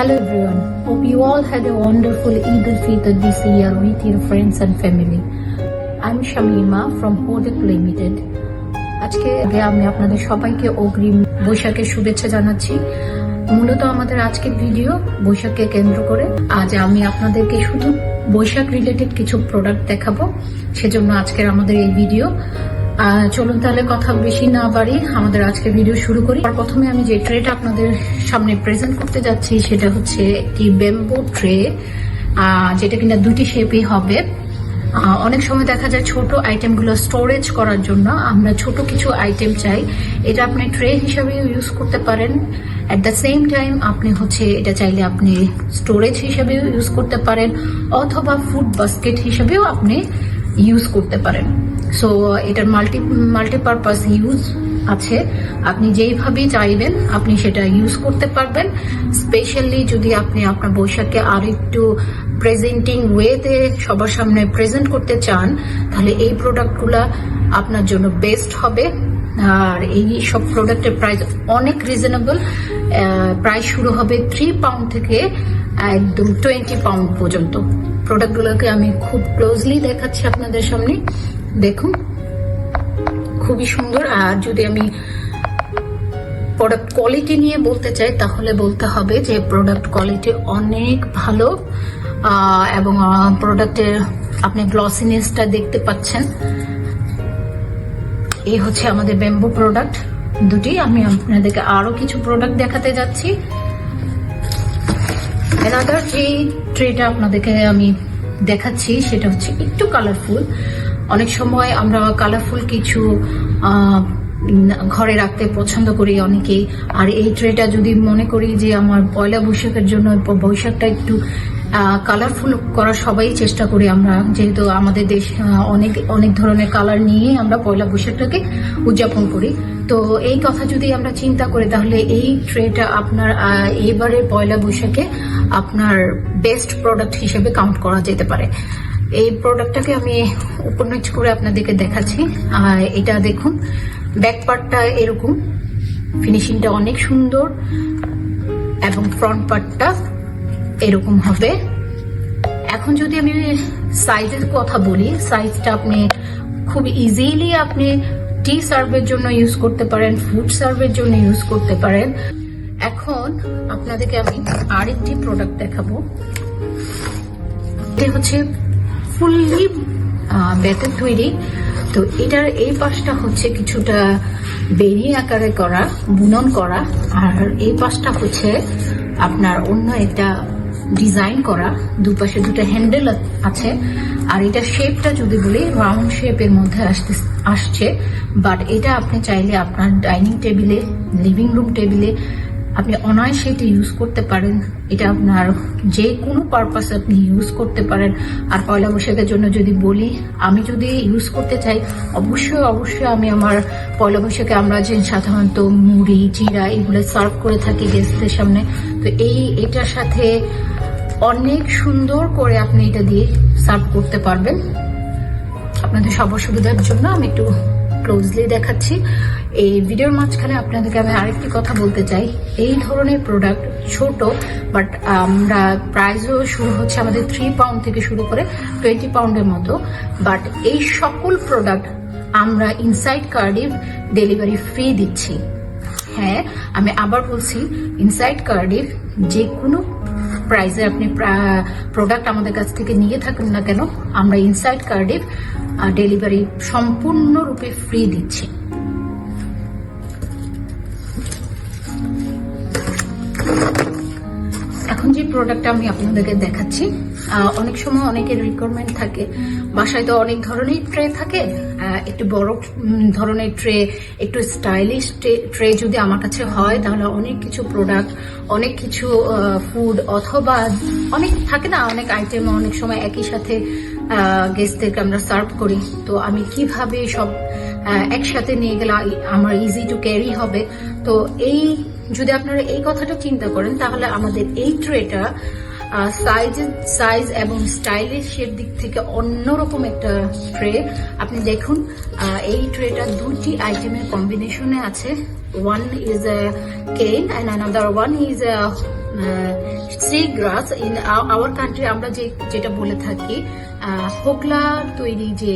Hello, everyone. Hope you all had a wonderful Eid al-Fitr this year with your friends and family. I'm Shamima from Kodak Limited. আজকে আগে আমি আপনাদের সবাইকে অগ্রিম বৈশাখের শুভেচ্ছা জানাচ্ছি মূলত আমাদের আজকের ভিডিও বৈশাখকে কেন্দ্র করে আজ আমি আপনাদেরকে শুধু বৈশাখ রিলেটেড কিছু প্রোডাক্ট দেখাবো সেজন্য আজকের আমাদের এই ভিডিও চলুন তাহলে কথা বেশি না বাড়ি আমাদের আজকের ভিডিও শুরু করি। আর প্রথমে আমি যে ট্রেটা আপনাদের সামনে প্রেজেন্ট করতে যাচ্ছি, সেটা হচ্ছে একটি ব্যাম্বো ট্রে যেটা কিনা দুটি শেপই হবে। অনেক সময় দেখা যায় ছোট আইটেমগুলো স্টোরেজ করার জন্য আমরা ছোট কিছু আইটেম চাই। এটা আপনি ট্রে হিসাবে ইউজ করতে পারেন। অ্যাট দ্য সেম টাইম আপনি হচ্ছে এটা চাইলে আপনি স্টোরেজ হিসাবেও ইউজ করতে পারেন, অথবা ফুড বাস্কেট হিসাবেও আপনি ইউজ করতে পারেন। সো এটার মাল্টি মাল্টিপারপাস ইউজ আছে। আপনি যেইভাবে চাইবেন, আপনি সেটা ইউজ করতে পারবেন। স্পেশালি যদি আপনি আপনার বৈশাখকে আর একটু প্রেজেন্টিং ওয়েতে সবার সামনে প্রেজেন্ট করতে চান, তাহলে এই প্রোডাক্টগুলা আপনার জন্য বেস্ট হবে। আর এই সব প্রোডাক্টের প্রাইস অনেক রিজনেবল প্রাইস শুরু হবে থ্রি পাউন্ড থেকে একদম টোয়েন্টি পাউন্ড পর্যন্ত। প্রোডাক্টগুলোকে আমি খুব ক্লোজলি দেখাচ্ছি আপনাদের সামনে। দেখুন, খুবই সুন্দর। আর যদি আমি প্রোডাক্ট কোয়ালিটি নিয়ে বলতে চাই, তাহলে বলতে হবে যে প্রোডাক্ট কোয়ালিটি অনেক ভালো। এবং প্রোডাক্টের আপনি গ্লসিনেসটা দেখতে পাচ্ছেন। এই হচ্ছে আমাদের ব্যাম্বু প্রোডাক্ট দুটি, আমি আপনাদেরকে আরও কিছু প্রোডাক্ট দেখাতে যাচ্ছি। এনাদার যে ট্রেটা আপনাদেরকে আমি দেখাচ্ছি, সেটা হচ্ছে একটু কালারফুল অনেক সময় আমরা কালারফুল কিছু ঘরে রাখতে পছন্দ করি অনেকেই আর এই ট্রেটা যদি মনে করি যে আমার পয়লা বৈশাখের জন্য বৈশাখটা একটু কালারফুল করার সবাই চেষ্টা করি আমরা। যেহেতু আমাদের দেশ অনেক অনেক ধরনের কালার নিয়ে আমরা পয়লা বৈশাখটাকে উদযাপন করি। তো এই কথা যদি আমরা চিন্তা করি তাহলে এই ট্রেটা আপনার আহ, এবারের পয়লা বৈশাখে আপনার বেস্ট প্রোডাক্ট হিসেবে কাউন্ট করা যেতে পারে। এই প্রোডাক্টটাকে আমি উপর করে আপনাদেরকে দেখাচ্ছি। আর এটা দেখুন ব্যাক পার্টটা এরকম। ফিনিশিংটা অনেক সুন্দর। এবং ফ্রন্ট পার্টটা এরকম হবে। এখন যদি আমি সাইজের কথা বলি সাইজটা আপনি খুব ইজিলি আপনি টি সার্ভের জন্য ইউজ করতে পারেন ফুড সার্ভের জন্য ইউজ করতে পারেন। এখন আপনাদেরকে আমি আরেকটি প্রোডাক্ট দেখাবো। হচ্ছে ফুললি বেতের তৈরি। তো এটার এই পাশটা হচ্ছে কিছুটা বেরি আকারে করা, বুনন করা, আর এই পাশটা হচ্ছে আপনার অন্য একটা ডিজাইন করা। দুপাশে দুটো হ্যান্ডেল আছে, আর এটা শেপটা যদি বলি রাউন্ড শেপের মধ্যে আসতে, আসছে। বাট এটা আপনি চাইলে আপনার ডাইনিং টেবিলে লিভিং রুম টেবিলে আপনি অনায়াসে এটা ইউজ করতে পারেন। এটা আপনার যে কোনো পারপাস আপনি ইউজ করতে পারেন। আর পয়লা বৈশাখের জন্য যদি বলি, আমি যদি ইউজ করতে চাই, অবশ্যই অবশ্যই আমি আমার পয়লা বৈশাখে আমরা যে সাধারণত মুড়ি, জিরা এগুলো সার্ভ করে থাকি গেস্টদের সামনে। তো এই, এটার সাথে অনেক সুন্দর করে আপনি এটা দিয়ে সার্ভ করতে পারবেন। আপনাদের সবার সুবিধার জন্য আমি একটু ক্লোজলি দেখাচ্ছি। এই ভিডিওর মাঝখানে আপনাদেরকে আমি আরেকটি কথা বলতে চাই। এই ধরনের প্রোডাক্ট ছোট বাট আমরা প্রাইসও শুরু হচ্ছে আমাদের থ্রি পাউন্ড থেকে শুরু করে টোয়েন্টি পাউন্ডের মতো। বাট এই সকল প্রোডাক্ট আমরা ইনসাইড কার্ডিভ ডেলিভারি ফ্রি দিচ্ছি। হ্যাঁ আমি আবার বলছি ইনসাইড কার্ডিভ যে কোনো প্রাইসে আপনি প্রোডাক্ট আমাদের কাছ থেকে নিয়ে থাকুন না কেন, আমরা ইনসাইড কার্ডের ডেলিভারি সম্পূর্ণরূপে ফ্রি দিচ্ছি। এখন যে প্রোডাক্টটা আমি আপনাদেরকে দেখাচ্ছি অনেক সময় অনেকের রিকোয়ারমেন্ট থাকে। বাসায় তো অনেক ধরনের ট্রে থাকে একটু বড় ধরনের ট্রে একটু স্টাইলিশ ট্রে যদি আমার কাছে হয়, তাহলে অনেক কিছু প্রোডাক্ট অনেক কিছু ফুড অথবা অনেক থাকে না, অনেক আইটেম অনেক সময় একই সাথে গেস্টদেরকে আমরা সার্ভ করি। তো আমি কীভাবে সব একসাথে নিয়ে গেলে আমার ইজি টু ক্যারি হবে? তো এই যদি আপনারা এই কথাটা চিন্তা করেন, তাহলে আমাদের এই ট্রেটা সাইজ সাইজ এবং স্টাইলের স্টাইলিশের দিক থেকে অন্যরকম একটা ট্রে আপনি দেখুন এই ট্রেটা দুটি আইটেমের কম্বিনেশনে আছে। One is a cane and another one is sea grass in our country আমরা যে, যেটা বলে থাকি হোগলা তৈরি যে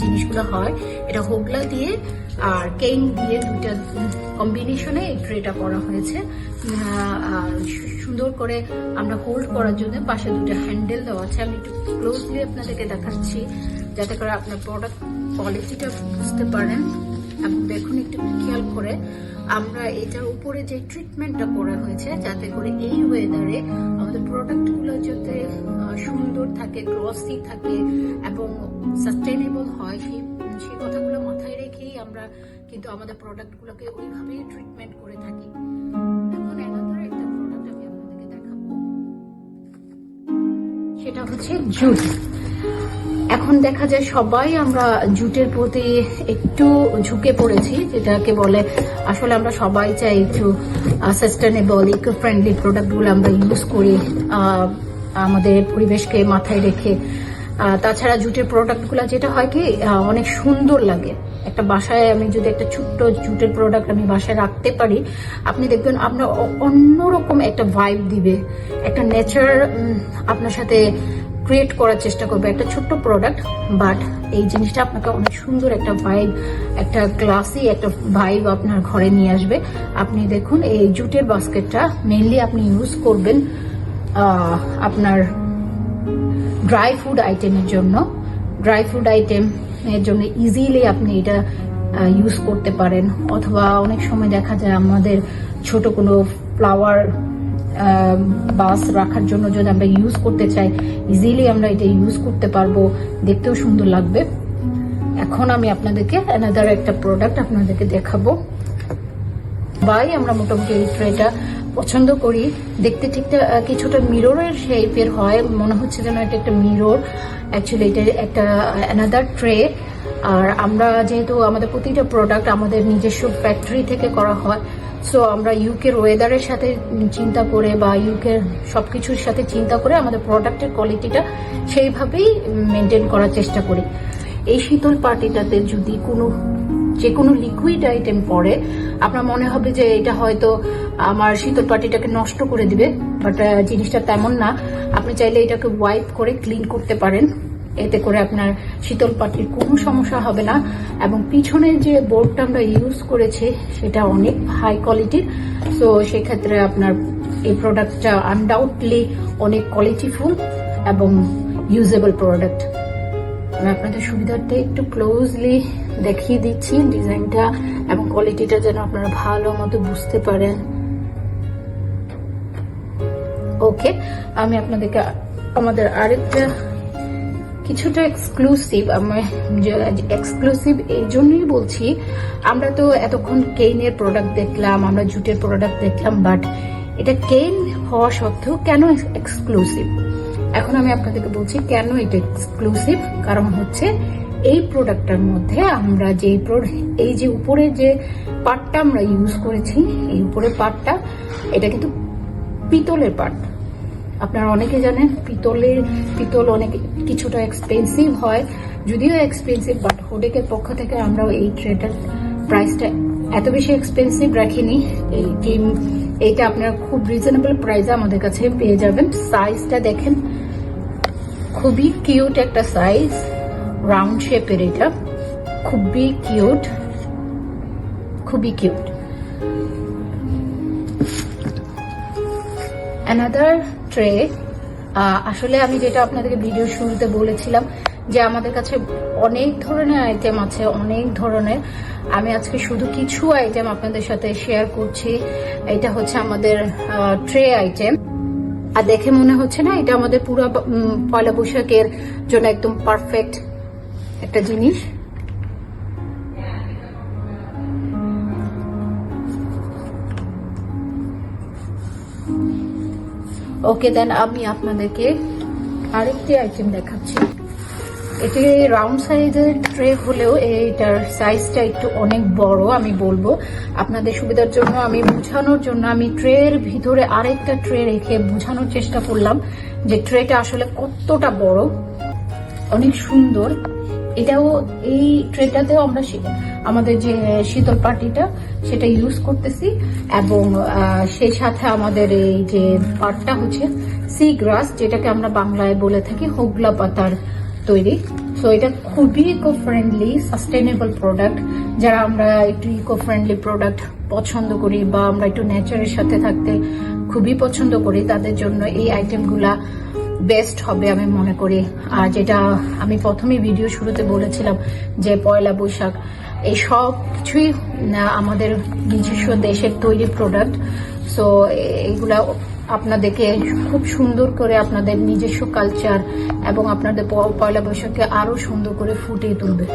জিনিসগুলো হয়, এটা হোগলা দিয়ে আর কেইন দিয়ে দুইটা কম্বিনেশনে এই ট্রেটা করা হয়েছে। সুন্দর করে আমরা হোল্ড করার জন্য পাশে দুটো হ্যান্ডেল দেওয়া আছে। আমি একটু ক্লোজলি আপনাদেরকে দেখাচ্ছি, যাতে করে আপনার প্রোডাক্ট কোয়ালিটিটা বুঝতে পারেন। এবং দেখুন একটু খেয়াল করে, আমরা এটার উপরে যে ট্রিটমেন্টটা করা হয়েছে, যাতে করে এই ওয়েদারে আমাদের প্রোডাক্টগুলো যাতে সুন্দর থাকে গ্লসি থাকে এবং সাস্টেনেবল হয়, সেই সেই কথাগুলো মাথায় রেখেই আমরা কিন্তু আমাদের প্রোডাক্টগুলোকে ওইভাবেই ট্রিটমেন্ট করে থাকি। এখন একটা প্রোডাক্ট আমি আপনাদেরকে দেখাবো। সেটা হচ্ছে জুট এখন দেখা যায় সবাই আমরা জুটের প্রতি একটু ঝুঁকে পড়েছি, যেটাকে বলে আসলে আমরা সবাই চাই একটু সাস্টেনেবল ইকো ফ্রেন্ডলি প্রোডাক্টগুলো আমরা ইউজ করি আমাদের পরিবেশকে মাথায় রেখে। তাছাড়া জুটের প্রোডাক্টগুলো যেটা হয় কি অনেক সুন্দর লাগে। একটা বাসায় আমি যদি একটা ছোট্ট জুটের প্রোডাক্ট আমি বাসায় রাখতে পারি, আপনি দেখবেন আপনার অন্যরকম একটা ভাইব দিবে। একটা নেচার আপনার সাথে ক্রিয়েট করার চেষ্টা করবে একটা ছোট্ট প্রোডাক্ট বাট এই জিনিসটা আপনাকে অনেক সুন্দর একটা ভাইব একটা ক্লাসি একটা ভাইব আপনার ঘরে নিয়ে আসবে। আপনি দেখুন, এই জুটের বাস্কেটটা মেনলি আপনি ইউজ করবেন আপনার ড্রাই ফুড আইটেমের জন্য। ড্রাই ফুড আইটেম এর জন্য ইজিলি আপনি এটা ইউজ করতে পারেন। অথবা অনেক সময় দেখা যায় আমাদের ছোট কোনো ফ্লাওয়ার বাস রাখার জন্য যদি আমরা ইউজ করতে চাই ইজিলি আমরা এটা ইউজ করতে পারব। দেখতেও সুন্দর লাগবে। এখন আমি আপনাদেরকে অ্যানাদার একটা প্রোডাক্ট আপনাদেরকে দেখাবো। বাই আমরা মোটামুটি এই ট্রেটা পছন্দ করি। দেখতে ঠিকটা কিছুটা মিররের শেপের হয়। মনে হচ্ছে যেন এটা একটা মিরর অ্যাকচুয়ালি এটা একটা অ্যানাদার ট্রে আর আমরা যেহেতু আমাদের প্রতিটা প্রোডাক্ট আমাদের নিজস্ব ফ্যাক্টরি থেকে করা হয় সো আমরা ইউকের ওয়েদারের সাথে চিন্তা করে বা ইউকের সবকিছুর সাথে চিন্তা করে আমাদের প্রোডাক্টের কোয়ালিটিটা সেইভাবেই মেনটেন করার চেষ্টা করি। এই শীতল পার্টিটাতে যদি কোনো যে কোনো লিকুইড আইটেম পরে আপনার মনে হবে যে এটা হয়তো আমার শীতল পাটিটাকে নষ্ট করে দিবে বাট জিনিসটা তেমন না। আপনি চাইলে এটাকে ওয়াইপ করে ক্লিন করতে পারেন। এতে করে আপনার শীতল পাটির কোনো সমস্যা হবে না। এবং পিছনে যে বোর্ডটা আমরা ইউজ করেছি, সেটা অনেক হাই কোয়ালিটির সো সেক্ষেত্রে আপনার এই প্রোডাক্টটা আনডাউটলি অনেক কোয়ালিটিফুল এবং ইউজেবল প্রোডাক্ট আমি আপনাদের সুবিধার্থে একটু ক্লোজলি দেখিয়ে দিচ্ছি ডিজাইনটা এবং কোয়ালিটিটা যেন আপনারা ভালো মতো বুঝতে পারেন। ওকে আমি আপনাদেরকে আমাদের আরেকটা কিছুটা এক্সক্লুসিভ আমি এক্সক্লুসিভ এই জন্যই বলছি, আমরা তো এতক্ষণ কেইনের প্রোডাক্ট দেখলাম, আমরা জুটের প্রোডাক্ট দেখলাম বাট এটা কেইন হওয়া সত্ত্বেও কেন এক্সক্লুসিভ এখন আমি আপনাদেরকে বলছি কেন এটা এক্সক্লুসিভ কারণ হচ্ছে এই প্রোডাক্টটার মধ্যে আমরা যে এই যে উপরে যে পাটটা আমরা ইউজ করেছি, এই উপরের পাটটা এটা কিন্তু পিতলের পার্ট আপনারা অনেকে জানেন পিতলের পিতল অনেক কিছুটা এক্সপেন্সিভ হয়, যদিও এক্সপেন্সিভ বাট হোডেকের পক্ষ থেকে আমরাও এই ট্রেটার প্রাইসটা এত বেশি এক্সপেন্সিভ রাখিনি। এইটি এইটা আপনারা খুব রিজনেবল প্রাইসে আমাদের কাছে পেয়ে যাবেন। সাইজটা দেখেন, খুবই কিউট একটা সাইজ রাউন্ড শেপের এটা, খুবই কিউট খুবই কিউট অ্যানাদার ট্রে আসলে আমি যেটা আপনাদেরকে ভিডিও শুরুতে বলেছিলাম যে আমাদের কাছে অনেক ধরনের আইটেম আছে, অনেক ধরনের। আমি আজকে শুধু কিছু আইটেম আপনাদের সাথে শেয়ার করছি। এটা হচ্ছে আমাদের ট্রে আইটেম আর দেখে মনে হচ্ছে না, এটা আমাদের পুরো পয়লা বৈশাখের জন্য একদম পারফেক্ট একটা জিনিস। ওকে দেন আমি আপনাদেরকে আরেকটি আইটেম দেখাচ্ছি। এটি রাউন্ড সাইজের ট্রে হলেও এইটার সাইজটা একটু অনেক বড়, আমি বলব। আপনাদের সুবিধার জন্য, আমি বোঝানোর জন্য আমি ট্রের ভিতরে আরেকটা ট্রে রেখে বোঝানোর চেষ্টা করলাম যে ট্রেটা আসলে কতটা বড়, অনেক সুন্দর। এটাও এই ট্রেটাতেও আমরা আমাদের যে শীতল পাটিটা, সেটা ইউজ করতেছি এবং সেই সাথে আমাদের এই যে পাটটা হচ্ছে সি গ্রাস যেটাকে আমরা বাংলায় বলে থাকি হোগলা পাতার তৈরি। সো এটা খুবই ইকো ফ্রেন্ডলি সাস্টেনেবল প্রোডাক্ট যারা আমরা একটু ইকো ফ্রেন্ডলি প্রোডাক্ট পছন্দ করি বা আমরা একটু নেচারের সাথে থাকতে খুবই পছন্দ করি, তাদের জন্য এই আইটেমগুলা বেস্ট হবে আমি মনে করি। আর যেটা আমি প্রথমে ভিডিও শুরুতে বলেছিলাম যে পয়লা বৈশাখ, এই সব কিছুই আমাদের নিজস্ব দেশের তৈরি প্রোডাক্ট সো এইগুলা আপনাদেরকে খুব সুন্দর করে আপনাদের নিজস্ব কালচার এবং আপনাদের পয়লা বৈশাখকে আরও সুন্দর করে ফুটিয়ে তুলবে।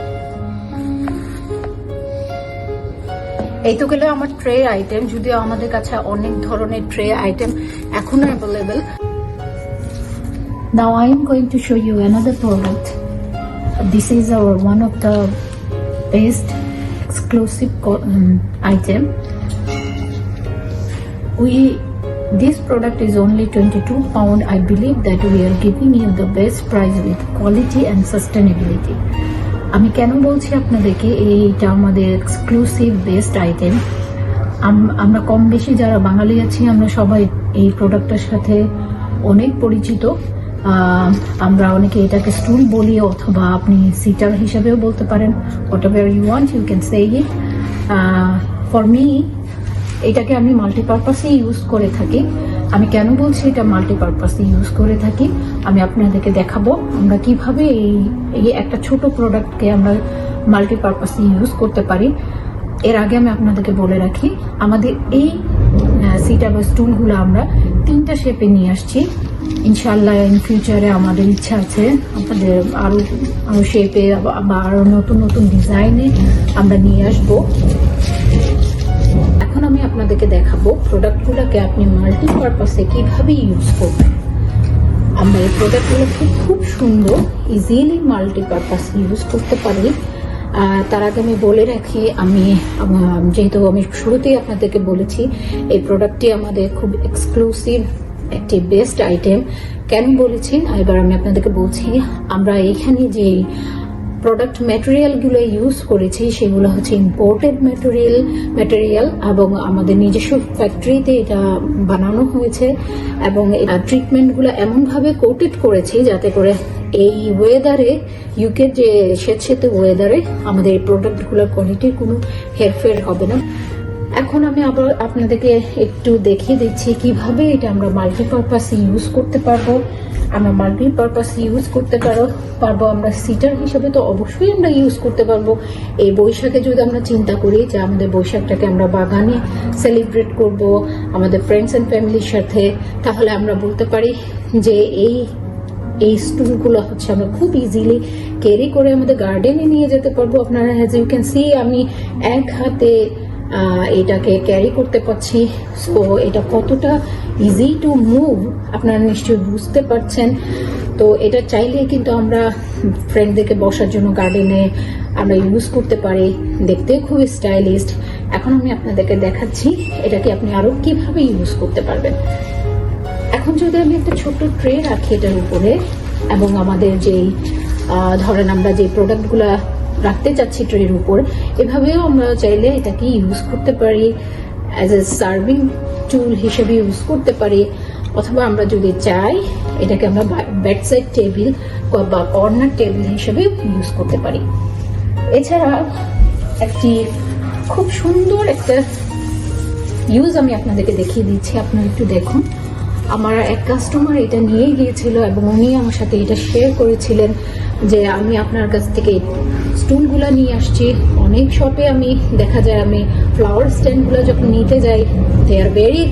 এই তো গেলে আমার ট্রে আইটেম যদিও আমাদের কাছে অনেক ধরনের ট্রে আইটেম এখনও available Now I am going to show you another product. This is our one of the best exclusive um, item. We this product is only 22 pound. I believe that we are giving you the best price with quality and sustainability. আমি কেন বলছি আপনাদেরকে এইটা আমাদের exclusive best item আমরা কম বেশি যারা বাঙালি আছি আমরা সবাই এই প্রোডাক্টটার সাথে অনেক পরিচিত আমরা অনেকে এটাকে স্টুল বলি অথবা আপনি সিটার হিসাবেও বলতে পারেন whatever you want you can say it for me এটাকে আমি মাল্টিপারপাসে ইউজ করে থাকি। আমি কেন বলছি এটা মাল্টিপারপাসে ইউজ করে থাকি? আমি আপনাদেরকে দেখাবো আমরা কীভাবে এই এই একটা ছোট প্রোডাক্টকে আমরা মাল্টিপারপাসে ইউজ করতে পারি। এর আগে আমি আপনাদেরকে বলে রাখি, আমাদের এই সিটা বা স্টুলগুলো আমরা তিনটা শেপে নিয়ে আসছি। ইনশাল্লাহ ইন ফিউচারে আমাদের ইচ্ছা আছে আপনাদের আরও আরও শেপে বা আরও নতুন নতুন ডিজাইনে আমরা নিয়ে আসব। এখন আমি আপনাদেরকে দেখাবো প্রোডাক্টগুলোকে আপনি মাল্টিপারপাসে কীভাবে ইউজ করবেন। আমরা এই প্রোডাক্টগুলোকে খুব সুন্দর ইজিলি মাল্টিপারপাস ইউজ করতে পারি। তার আগে আমি বলে রাখি, আমি যেহেতু আমি শুরুতেই আপনাদেরকে বলেছি, এই প্রোডাক্টটি আমাদের খুব এক্সক্লুসিভ একটি বেস্ট আইটেম কেন বলেছি? এবার আমি আপনাদেরকে বলছি, আমরা এখানে যে প্রোডাক্ট ম্যাটেরিয়ালগুলো ইউজ করেছি, সেগুলো হচ্ছে ইম্পোর্টেড ম্যাটেরিয়াল ম্যাটেরিয়াল এবং আমাদের নিজস্ব ফ্যাক্টরিতে এটা বানানো হয়েছে এবং ট্রিটমেন্টগুলো এমনভাবে কোটেড করেছি যাতে করে এই ওয়েদারে ইউকের যে স্বেচ্ছেতে ওয়েদারে আমাদের এই প্রোডাক্টগুলোর কোয়ালিটির কোনো হেরফের হবে না। এখন আমি আবার আপনাদেরকে একটু দেখিয়ে দিচ্ছি কীভাবে এটা আমরা মাল্টিপারপাস ইউজ করতে পারব। আমরা মাল্টিপারপাস ইউজ করতে পারো, পারব আমরা সিটার হিসেবে তো অবশ্যই আমরা ইউজ করতে পারব। এই বৈশাখে যদি আমরা চিন্তা করি যে আমাদের বৈশাখটাকে আমরা বাগানে সেলিব্রেট করব আমাদের ফ্রেন্ডস অ্যান্ড ফ্যামিলির সাথে, তাহলে আমরা বলতে পারি যে এই এই স্টুলগুলো হচ্ছে আমরা খুব ইজিলি ক্যারি করে আমাদের গার্ডেনে নিয়ে যেতে পারব। আপনারা হ্যাজ ইউ ক্যান সি আমি এক হাতে এটাকে ক্যারি করতে পারছি। সো এটা কতটা ইজি টু মুভ আপনারা নিশ্চয়ই বুঝতে পারছেন। তো এটা চাইলে কিন্তু আমরা ফ্রেন্ডদেরকে বসার জন্য গার্ডেনে আমরা ইউজ করতে পারি। দেখতে খুবই স্টাইলিস্ট এখন আমি আপনাদেরকে দেখাচ্ছি এটাকে আপনি আরও কীভাবে ইউজ করতে পারবেন। এখন যদি আমি একটা ছোট্ট ট্রে রাখি এটার উপরে, এবং আমাদের যেই ধরেন আমরা যে প্রোডাক্টগুলো রাখতে চাচ্ছি ট্রের উপর। এভাবেও আমরা চাইলে এটাকে ইউজ করতে পারি অ্যাজ এ সার্ভিং টুল হিসেবে ইউজ করতে পারি। অথবা আমরা যদি চাই, এটাকে আমরা বেডসাইড টেবিল বা কর্নার টেবিল হিসেবে ইউজ করতে পারি। এছাড়া একটি খুব সুন্দর একটা ইউজ আমি আপনাদেরকে দেখিয়ে দিচ্ছি, আপনারা একটু দেখুন। আমার এক কাস্টমার এটা নিয়ে গিয়েছিল এবং উনি আমার সাথে এটা শেয়ার করেছিলেন। যে আমি আপনার কাছ থেকে স্টুলগুলো নিয়ে আসছি। অনেক শপে আমি, দেখা যায় আমি ফ্লাওয়ার স্ট্যান্ডগুলো যখন নিতে যাই দে আর ভেরি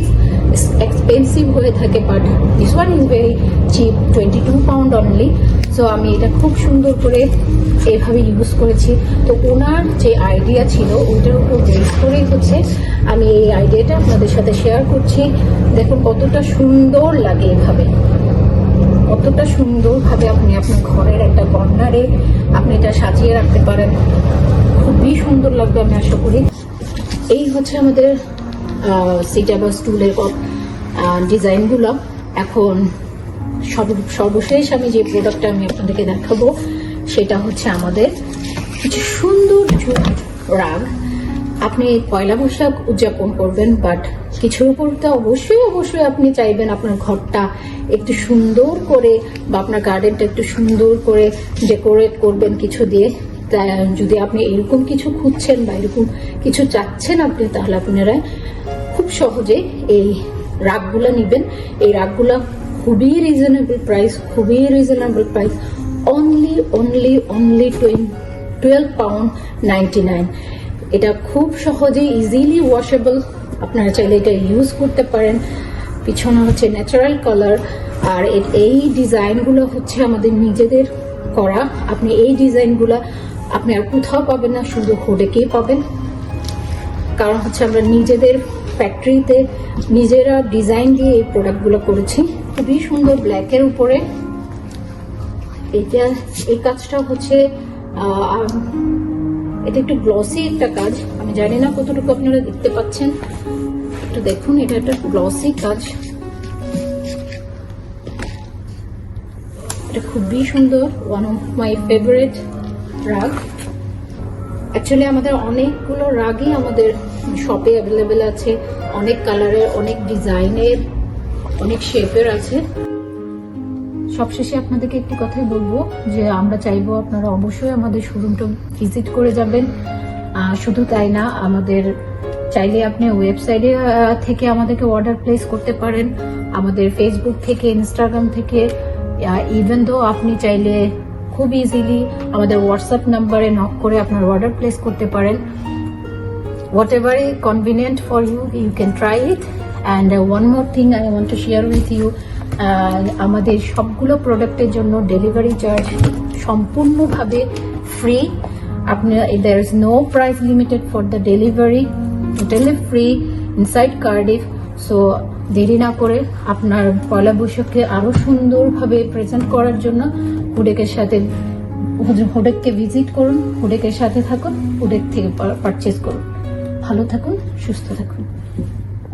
এক্সপেন্সিভ হয়ে থাকে but this one is very cheap twenty two pound only so আমি এটা খুব সুন্দর করে এইভাবে ইউজ করেছি। তো ওনার যে আইডিয়া ছিল, ওইটার উপর বেস করেই হচ্ছে। আমি এই আইডিয়াটা আপনাদের সাথে শেয়ার করছি। দেখুন কতটা সুন্দর লাগে এভাবে। কতটা সুন্দরভাবে আপনি আপনার ঘরের একটা কর্নারে আপনি এটা সাজিয়ে রাখতে পারেন। খুবই সুন্দর লাগবে আমি আশা করি। এই হচ্ছে আমাদের সিটা বা স্টুলের ডিজাইনগুলো এখন সর্ব- সর্বশেষ আমি যে প্রোডাক্টটা আমি আপনাদেরকে দেখাবো, সেটা হচ্ছে আমাদের কিছু সুন্দর রাগ। আপনি পয়লা বৈশাখ উদযাপন করবেন বাট কিছুর উপর তো অবশ্যই অবশ্যই আপনি চাইবেন আপনার ঘরটা একটু সুন্দর করে বা আপনার গার্ডেনটা একটু সুন্দর করে ডেকোরেট করবেন কিছু দিয়ে। যদি আপনি এরকম কিছু খুঁজছেন বা এরকম কিছু চাচ্ছেন আপনি, তাহলে আপনারা খুব সহজে এই রাগগুলো নেবেন। এই রাগগুলো খুবই রিজনেবল প্রাইস খুবই reasonable price only only only twelve pound ninety nine এটা খুব সহজে ইজিলি ওয়াশেবল আপনারা চাইলে এটা ইউজ করতে পারেন। পিছনে হচ্ছে ন্যাচারাল কালার আর এই ডিজাইনগুলো হচ্ছে আমাদের নিজেদের করা। আপনি এই ডিজাইনগুলো আপনি আর কোথাও পাবেন না, শুধু হোডেকেই পাবেন। কারণ হচ্ছে আমরা নিজেদের ফ্যাক্টরিতে নিজেরা ডিজাইন দিয়ে এই প্রোডাক্টগুলো করেছি। খুবই সুন্দর ব্ল্যাকের উপরে। এটা এই কাজটা হচ্ছে এটা একটু গ্লসি একটা কাজ। আমি জানি না কতটুকু আপনারা দেখতে পাচ্ছেন। একটু দেখুন, এটা একটা গ্লসি কাজ। এটা খুবই সুন্দর one of my favourite rug actually আমাদের অনেকগুলো রাগই আমাদের শপে অ্যাভেলেবেল আছে। অনেক কালারের অনেক ডিজাইনের অনেক শেপের আছে। সবশেষে আপনাদেরকে একটি কথাই বলব যে আমরা চাইব আপনারা অবশ্যই আমাদের শোরুমটা ভিজিট করে যাবেন। শুধু তাই না আমাদের চাইলে আপনি ওয়েবসাইটে থেকে আমাদেরকে অর্ডার প্লেস করতে পারেন। আমাদের ফেসবুক থেকে ইনস্টাগ্রাম থেকে ইভেন দো আপনি চাইলে খুব ইজিলি আমাদের হোয়াটসঅ্যাপ নাম্বারে নক করে আপনার অর্ডার প্লেস করতে পারেন। Is convenient for you you try it. And uh, one more thing i want to share with you uh, আমাদের সবগুলো প্রোডাক্টের জন্য ডেলিভারি চার্জ সম্পূর্ণভাবে ফ্রি আপনি, there is no price limited for the delivery. Totally free, inside Cardiff so দেরি না করে আপনার পয়লা বৈশাখকে আরও সুন্দরভাবে প্রেজেন্ট করার জন্য হুডেকের সাথে, হুডেককে ভিজিট করুন, হুডেকের সাথে থাকুন, হুডেক থেকে পারচেস করুন। ভালো থাকুন, সুস্থ থাকুন।